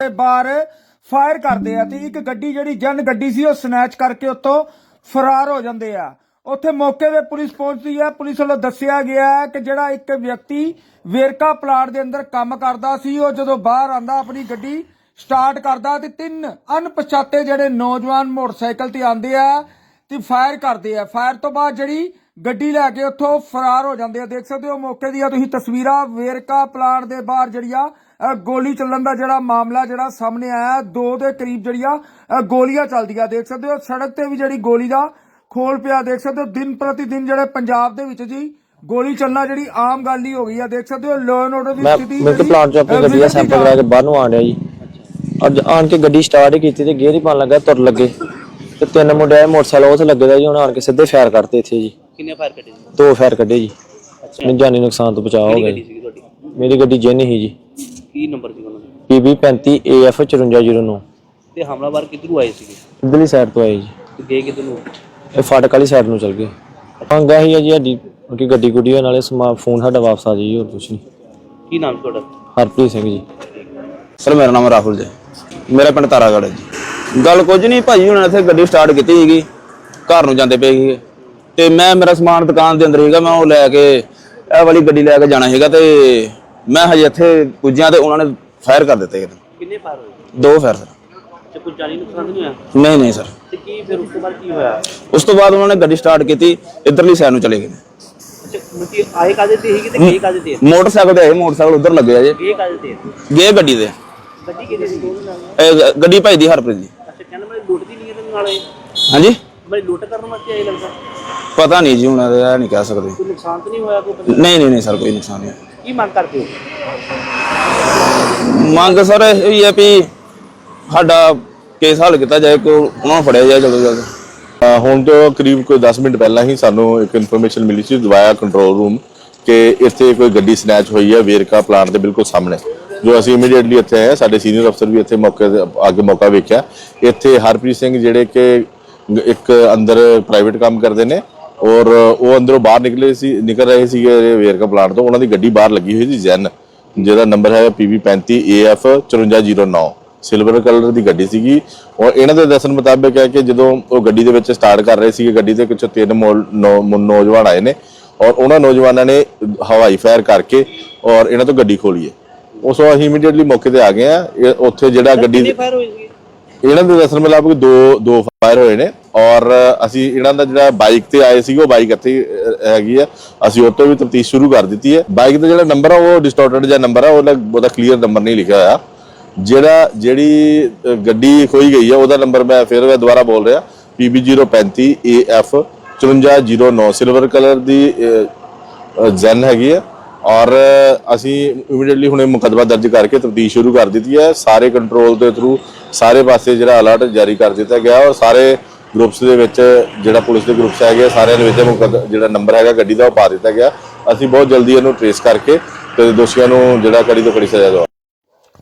ਦੇ ਬਾਹਰ ਫਾਇਰ ਕਰਦੇ ਆ ਤੇ ਇੱਕ ਗੱਡੀ ਜਿਹੜੀ ਜਨ ਗੱਡੀ ਸੀ ਉਹ ਸਨੈਚ ਕਰਕੇ ਉੱਥੋਂ ਫਰਾਰ ਹੋ ਜਾਂਦੇ ਆ। ਉੱਥੇ ਮੌਕੇ ਤੇ ਪੁਲਿਸ ਪਹੁੰਚਦੀ ਹੈ ਪੁਲਿਸ ਵੱਲੋਂ ਦੱਸਿਆ ਗਿਆ ਕਿ ਜਿਹੜਾ ਇੱਕ ਵਿਅਕਤੀ ਵੇਰਕਾ ਪਲਾਟ ਦੇ ਅੰਦਰ ਕੰਮ ਕਰਦਾ ਸੀ ਉਹ ਜਦੋਂ ਬਾਹਰ ਆਂਦਾ ਆਪਣੀ ਗੱਡੀ ਸਟਾਰਟ ਕਰਦਾ ਤੇ ਤਿੰਨ ਅਣਪਛਾਤੇ ਜਿਹੜੇ ਨੌਜਵਾਨ ਮੋਟਰਸਾਈਕਲ ਤੇ ਆਂਦੇ ਆ ਤੇ ਫਾਇਰ ਕਰਦੇ ਆ। ਫਾਇਰ ਤੋਂ ਬਾਅਦ ਜਿਹੜੀ ਗੱਡੀ ਲੈ ਕੇ ਉੱਥੋਂ ਫਰਾਰ ਹੋ ਜਾਂਦੇ ਆ। ਦੇਖ ਸਕਦੇ ਹੋ ਮੌਕੇ ਦੀਆਂ ਤੁਸੀਂ ਤਸਵੀਰਾਂ। ਵੇਰਕਾ ਪਲਾਟ ਦੇ ਬਾਹਰ ਜਿਹੜੀਆਂ ਅ, ਗੋਲੀ ਚੱਲਣ ਦਾ ਜਿਹੜਾ ਮਾਮਲਾ ਜਿਹੜਾ ਸਾਹਮਣੇ ਆਇਆ ਦੋ ਦੇ ਕਰੀਬ ਜਿਹੜੀਆਂ ਗੋਲੀਆਂ ਚੱਲਦੀਆਂ। ਦੇਖ ਸਕਦੇ ਹੋ ਸੜਕ ਤੇ ਵੀ ਜਿਹੜੀ ਗੋਲੀ ਦਾ ਖੋਲ ਪਿਆ ਦੇਖ ਸਕਦੇ ਹੋ ਦਿਨ ਪ੍ਰਤੀ ਦਿਨ ਜਿਹੜੇ ਪੰਜਾਬ ਦੇ ਵਿੱਚ ਜੀ ਗੋਲੀ ਚੱਲਣਾ ਜਿਹੜੀ ਆਮ ਗੱਲ ਹੀ ਹੋ ਗਈ ਆ। ਦੇਖ ਸਕਦੇ ਹੋ ਲਾਅ ਐਂਡ ਆਰਡਰ ਦੀ ਮੈਂ ਸਥਿਤੀ ਮੈਂ ਪਲਾਂਟ ਚੋਂ ਆਪਣੀ ਗੱਡੀ ਦਾ ਸੈਂਪਲ ਕਰਾ ਕੇ ਬਾਹਰ ਨੂੰ ਆਣ ਰਿਹਾ ਜੀ। ਅੱਜ ਆਣ ਕੇ ਗੱਡੀ ਸਟਾਰਟ ਹੀ ਕੀਤੀ ਤੇ ਗੇਅਰ ਹੀ ਪਾਣ ਲੱਗਾ ਤੁਰ ਲੱਗੇ। ਤੇ ਤਿੰਨ ਮੁੰਡੇ ਆਏ ਮੋਟਰਸਾਈਕਲ ਉੱਥੇ ਲੱਗੇ ਦਾ ਜੀ ਉਹਨਾਂ ਆਣ ਕੇ ਸਿੱਧੇ ਫਾਇਰ ਕਰਤੇ ਇੱਥੇ ਜੀ। ਕਿੰਨੇ ਫਾਇਰ ਕੱਢੇ ਦੋ ਫਾਇਰ ਕੱਢੇ ਜੀ। ਮੈਨੂੰ ਜਾਨੀ ਨੁਕਸਾਨ ਤੋਂ ਬਚਾਅ ਹੋ ਗਿਆ ਮੇਰੀ ਗੱਡੀ ਜਿੰਨ ਹੀ ਜੀ। ਕੀ ਨੰਬਰ ਸੀ ਉਹਨਾਂ ਦਾ? PB 35 AF 5409 ਤੇ ਹਮਲਾਵਰ ਕਿੱਧਰੋਂ ਆਏ ਸੀਗੇ? ਇਧਰਲੀ ਸਾਈਡ ਤੋਂ ਆਏ ਜੀ। ਤੇ ਗਏ ਕਿੱਧਰ ਨੂੰ? ਇਹ ਫਾਟਕ ਵਾਲੀ ਸਾਈਡ ਨੂੰ ਚਲ ਗਏ। ਮੰਗਾ ਹੀ ਹੈ ਜੀ ਸਾਡੀ ਕਿ ਗੱਡੀ ਗੁੱਡੀ ਹੋਣ ਨਾਲੇ ਸਮਾ ਫੋਨ ਸਾਡਾ ਵਾਪਸ ਆ ਜੀ ਹੋਰ ਕੁਛ ਨਹੀਂ। ਕੀ ਨਾਮ ਸੀ ਤੁਹਾਡਾ? ਹਰਪ੍ਰੀਤ ਸਿੰਘ ਜੀ। ਸਰ ਮੇਰਾ ਨਾਮ ਰਾਹੁਲ ਜੀ। ਮੇਰਾ ਪਿੰਡ ਤਾਰਾਗੜ੍ਹ ਹੈ ਜੀ। ਗੱਲ ਕੁਝ ਨਹੀਂ ਭਾਜੀ ਹੁਣ ਇੱਥੇ ਗੱਡੀ ਸਟਾਰਟ ਕੀਤੀ ਸੀਗੀ। ਘਰ ਨੂੰ ਜਾਂਦੇ ਪਏ ਸੀਗੇ। ਤੇ ਮੈਂ ਮੇਰਾ ਸਮਾਨ ਦੁਕਾਨ ਦੇ ਅੰਦਰ ਸੀਗਾ ਮੈਂ ਉਹ ਲੈ ਕੇ ਇਹ ਵਾਲੀ ਗੱਡੀ ਲੈ ਕੇ ਜਾਣਾ ਸੀਗਾ ਤੇ ਮੈਂ ਹਜੇ ਇੱਥੇ ਪੁੱਜਿਆ ਤੇ ਉਹਨਾਂ ਨੇ ਫਾਇਰ ਕਰ ਦਿੱਤੇ ਕਿੰਨੇ ਫਾਇਰ ਹੋਏ? ਦੋ ਫਾਇਰ ਸਰ। ਤੇ ਕੋਈ ਜਾਨੀ ਨੁਕਸਾਨ ਤਾਂ ਨਹੀਂ ਹੋਇਆ? ਨਹੀਂ ਨਹੀਂ ਸਰ। ਤੇ ਕੀ ਫਿਰ ਉਸ ਤੋਂ ਬਾਅਦ ਕੀ ਹੋਇਆ? ਉਸ ਤੋਂ ਬਾਅਦ ਉਹਨਾਂ ਨੇ ਗੱਡੀ ਸਟਾਰਟ ਕੀਤੀ ਇਧਰਲੀ ਸਾਈਡ ਨੂੰ ਚਲੇ ਗਏ। ਅੱਛਾ ਮੁਤੀ ਆਏ ਕਾਦੇ ਤੇ ਸੀਗੇ ਤੇ ਗਏ ਕਾਦੇ ਤੇ? ਮੋਟਰਸਾਈਕਲ ਤੇ ਆਏ ਮੋਟਰਸਾਈਕਲ ਉਧਰ ਲੱਗੇ ਆ ਜੇ। ਗਏ ਕਾਦੇ ਤੇ? ਗਏ ਗੱਡੀ ਗੱਡੀ ਕਿਹਦੀ ਗੱਡੀ ਭਾਈ ਦੀ ਹਰਪ੍ਰੀਤ ਦੀ। ਅੱਛਾ ਕਹਿੰਦਾ ਮੈਂ ਲੁੱਟ ਦੀ ਨਹੀਂ ਇਹਦੇ ਨਾਲ ਆਏ ਹਾਂਜੀ? ਮੈਂ ਲੁੱਟ ਕਰਨ ਵਾਸਤੇ ਆਏ ਲੱਗਦਾ। ਪਤਾ ਨਹੀਂ ਜੀ ਹੁਣ ਇਹ ਨਹੀਂ ਕਹਿ ਸਕਦੇ। ਕੋਈ ਨੁਕਸਾਨ ਤਾਂ ਨਹੀਂ ਹੋਇਆ ਕੋਈ? ਨਹੀਂ ਨਹੀਂ ਨਹੀਂ ਸਰ ਕੋਈ ਨੁਕਸਾਨ ਨਹੀਂ। ਕੀ ਮੰਗ ਕਰਦੇ ਹੋ? ਮੰਗ ਸਰ ਇਹ ਹੈ ਵੀ ਸਾਡਾ ਕੇਸ ਹੱਲ ਕੀਤਾ ਜਾਏ ਕੋ ਉਹਨਾਂ ਨੂੰ ਫੜਿਆ ਜਾਏ ਜਲਦੀ ਜਲਦੀ। ਹੁਣ ਤੋਂ ਕਰੀਬ ਕੋਈ 10 ਮਿੰਟ ਪਹਿਲਾਂ ਹੀ ਸਾਨੂੰ ਇੱਕ ਇਨਫੋਰਮੇਸ਼ਨ ਮਿਲੀ ਸੀ ਦਵਾਇਆ ਕੰਟਰੋਲ ਰੂਮ ਕਿ ਇੱਥੇ ਕੋਈ ਗੱਡੀ ਸਨੈਚ ਹੋਈ ਹੈ ਵੇਰਕਾ ਪਲਾਂਟ ਦੇ ਬਿਲਕੁਲ ਸਾਹਮਣੇ। ਜੋ ਅਸੀਂ ਇਮੀਡੀਏਟਲੀ ਇੱਥੇ ਆਏ ਹਾਂ, ਸਾਡੇ ਸੀਨੀਅਰ ਅਫਸਰ ਵੀ ਇੱਥੇ ਮੌਕੇ ਤੇ ਅੱਗੇ ਮੌਕਾ ਵੇਖਿਆ। ਇੱਥੇ ਹਰਪ੍ਰੀਤ ਸਿੰਘ ਜਿਹੜੇ ਕਿ ਇੱਕ ਅੰਦਰ ਪ੍ਰਾਈਵੇਟ ਕੰਮ ਕਰਦੇ ਨੇ ਔਰ ਉਹ ਅੰਦਰੋਂ ਬਾਹਰ ਨਿਕਲੇ ਸੀ ਨਿਕਲ ਰਹੇ ਸੀਗੇ ਵੇਰਕਾ ਪਲਾਂਟ ਤੋਂ। ਉਹਨਾਂ ਦੀ ਗੱਡੀ ਬਾਹਰ ਲੱਗੀ ਹੋਈ ਸੀ ਜੈਨ ਜਿਹਦਾ ਨੰਬਰ ਹੈ PB35 AF 5409 ਸਿਲਵਰ ਕਲਰ ਦੀ ਗੱਡੀ ਸੀਗੀ। ਔਰ ਇਹਨਾਂ ਦੇ ਦੱਸਣ ਮੁਤਾਬਕ ਹੈ ਕਿ ਜਦੋਂ ਉਹ ਗੱਡੀ ਦੇ ਵਿੱਚ ਸਟਾਰਟ ਕਰ ਰਹੇ ਸੀਗੇ ਗੱਡੀ ਦੇ ਕੁਝ ਤਿੰਨ ਨੌਜਵਾਨ ਆਏ ਨੇ। ਔਰ ਉਹਨਾਂ ਨੌਜਵਾਨਾਂ ਨੇ ਹਵਾਈ ਫਾਇਰ ਕਰਕੇ ਔਰ ਇਹਨਾਂ ਤੋਂ ਗੱਡੀ ਖੋਲੀ ਹੈ। ਉਸ ਤੋਂ ਅਸੀਂ ਇਮੀਡੀਏਟਲੀ ਮੌਕੇ ਤੇ ਆ ਗਏ ਆ ਉੱਥੇ ਜਿਹੜਾ ਗੱਡੀ ਕਿੰਨੇ ਫਾਇਰ ਹੋਏ ਸੀਗੇ ਇਹਨਾਂ ਦੇ ਦੱਸਣ ਮੁਤਾਬਕ ਦੋ ਦੋ ਫਾਇਰ ਹੋਏ ਨੇ ਔਰ ਅਸੀਂ ਇਹਨਾਂ ਦਾ ਜਿਹੜਾ ਬਾਈਕ ਤੇ ਆਏ ਸੀਗੇ, ਉਹ ਬਾਈਕ ਇੱਥੇ ਹੈਗੀ ਆ। ਅਸੀਂ ਉਹ ਤੋਂ ਵੀ ਤਫਤੀਸ਼ ਸ਼ੁਰੂ ਕਰ ਦਿੱਤੀ ਹੈ। ਬਾਈਕ ਦਾ ਜਿਹੜਾ ਨੰਬਰ ਆ, ਉਹ ਡਿਸਟੋਰਟਡ ਜਿਹਾ ਨੰਬਰ ਆ, ਉਹਦਾ ਉਹਦਾ ਕਲੀਅਰ ਨੰਬਰ ਨਹੀਂ ਲਿਖਿਆ ਹੋਇਆ। ਜਿਹੜਾ, ਜਿਹੜੀ ਗੱਡੀ ਖੋਈ ਗਈ ਆ, ਉਹਦਾ ਨੰਬਰ ਮੈਂ ਫਿਰ ਮੈਂ ਦੁਬਾਰਾ ਬੋਲ ਰਿਹਾ। PB035 AF 5409 ਸਿਲਵਰ ਕਲਰ ਦੀ ਜ਼ੈਨ ਹੈਗੀ ਹੈ ਔਰ ਅਸੀਂ ਇਮੀਡੀਏਟਲੀ ਹੁਣੇ ਮੁਕੱਦਮਾ ਦਰਜ ਕਰਕੇ ਤਫਤੀਸ਼ ਸ਼ੁਰੂ ਕਰ ਦਿੱਤੀ ਹੈ। ਸਾਰੇ ਕੰਟਰੋਲ ਦੇ ਥਰੂ ਸਾਰੇ ਪਾਸੇ ਜਿਹੜਾ ਅਲਰਟ ਜਾਰੀ ਕਰ ਦਿੱਤਾ ਗਿਆ ਔਰ ਸਾਰੇ ਗਰੁੱਪਸ ਦੇ ਵਿੱਚ ਜਿਹੜਾ ਪੁਲਿਸ ਦੇ ਗਰੁੱਪਸ ਹੈਗੇ ਆ, ਸਾਰਿਆਂ ਦੇ ਵਿੱਚ ਜਿਹੜਾ ਨੰਬਰ ਹੈਗਾ ਗੱਡੀ ਦਾ ਉਹ ਪਾ ਦਿੱਤਾ ਗਿਆ। ਅਸੀਂ ਬਹੁਤ ਜਲਦੀ ਇਹਨੂੰ ਟ੍ਰੇਸ ਕਰਕੇ ਤੇ ਦੋਸ਼ੀਆਂ ਨੂੰ ਜਿਹੜਾ ਕੜੀ ਤੋਂ ਕੜੀ ਸਜ਼ਾ ਦਵਾ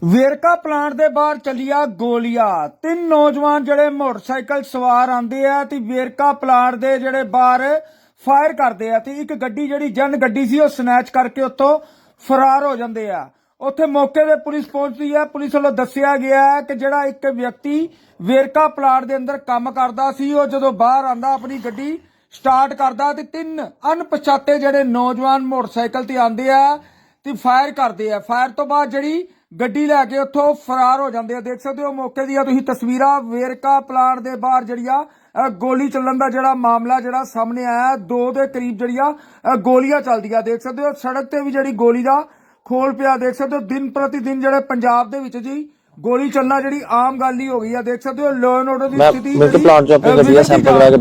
ਵੇਰਕਾ ਪਲਾਂਟ ਦੇ ਬਾਹਰ ਚੱਲੀਆਂ ਗੋਲੀਆਂ। ਤਿੰਨ ਨੌਜਵਾਨ ਜਿਹੜੇ ਮੋਟਰਸਾਈਕਲ ਸਵਾਰ ਆਂਦੇ ਆ ਤੇ ਵੇਰਕਾ ਪਲਾਂਟ ਦੇ ਜਿਹੜੇ ਬਾਹਰ ਫਾਇਰ ਕਰਦੇ ਆ ਤੇ ਇੱਕ ਗੱਡੀ ਜਿਹੜੀ ਜਨ ਗੱਡੀ ਸੀ ਉਹ ਸਨੈਚ ਕਰਕੇ ਉੱਥੋਂ ਫਰਾਰ ਹੋ ਜਾਂਦੇ ਆ। ਉੱਥੇ ਮੌਕੇ ਤੇ ਪੁਲਿਸ ਪਹੁੰਚਦੀ ਹੈ। ਪੁਲਿਸ ਵੱਲੋਂ ਦੱਸਿਆ ਗਿਆ ਹੈ ਕਿ ਜਿਹੜਾ ਇੱਕ ਵਿਅਕਤੀ ਵੇਰਕਾ ਪਲਾਂਟ ਦੇ ਅੰਦਰ ਕੰਮ ਕਰਦਾ ਸੀ ਉਹ ਜਦੋਂ ਬਾਹਰ ਆਂਦਾ ਆਪਣੀ ਗੱਡੀ ਸਟਾਰਟ ਕਰਦਾ ਤੇ ਤਿੰਨ ਅਣਪਛਾਤੇ ਜਿਹੜੇ ਨੌਜਵਾਨ ਮੋਟਰਸਾਈਕਲ ਤੇ ਆਂਦੇ ਆ ਤੇ ਫਾਇਰ ਕਰਦੇ ਆ। ਫਾਇਰ ਤੋਂ ਬਾਅਦ ਜਿਹੜੀ ਗੱਡੀ ਲੈ ਕੇ ਉੱਥੋਂ ਫਰਾਰ ਹੋ ਜਾਂਦੇ ਆ। ਦੇਖ ਸਕਦੇ ਹੋ ਮੌਕੇ ਦੀਆਂ ਤੁਸੀਂ ਤਸਵੀਰਾਂ ਵੇਰਕਾ ਪਲਾਂਟ ਦੇ ਬਾਹਰ ਜਿਹੜੀਆਂ ਅ, ਗੋਲੀ ਚੱਲਣ ਦਾ ਜਿਹੜਾ ਮਾਮਲਾ ਜਿਹੜਾ ਸਾਹਮਣੇ ਆਇਆ ਦੋ ਦੇ ਕਰੀਬ ਜਿਹੜੀਆਂ ਅ, ਗੋਲੀਆਂ ਚੱਲਦੀਆਂ। ਦੇਖ ਸਕਦੇ ਹੋ ਸੜਕ ਤੇ ਵੀ ਜਿਹੜੀ ਗੋਲੀ ਦਾ ਖੋਲ ਪਿਆ ਦੇਖ ਸਕਦੇ ਹੋ ਦਿਨ ਪ੍ਰਤੀ ਦਿਨ ਜਿਹੜੇ ਪੰਜਾਬ ਦੇ ਵਿੱਚ ਜੀ ਗੋਲੀ ਚੱਲਣਾ ਜਿਹੜੀ ਆਮ ਗੱਲ ਹੀ ਹੋ ਗਈ ਆ ਦੇਖ ਸਕਦੇ ਹੋ ਐਂਡ ਆਰਡਰ ਦੀ ਮੈਂ ਸਥਿਤੀ ਮੈਂ ਤਾਂ ਜਿਹੜੀ, ਪਲਾਂਟ ਚੋਂ ਆਪਣੀ ਅ, ਗੱਡੀ ਦਾ ਵਿਗੜਦੀ ਸੈਂਪਲ ਕਰਾ ਕੇ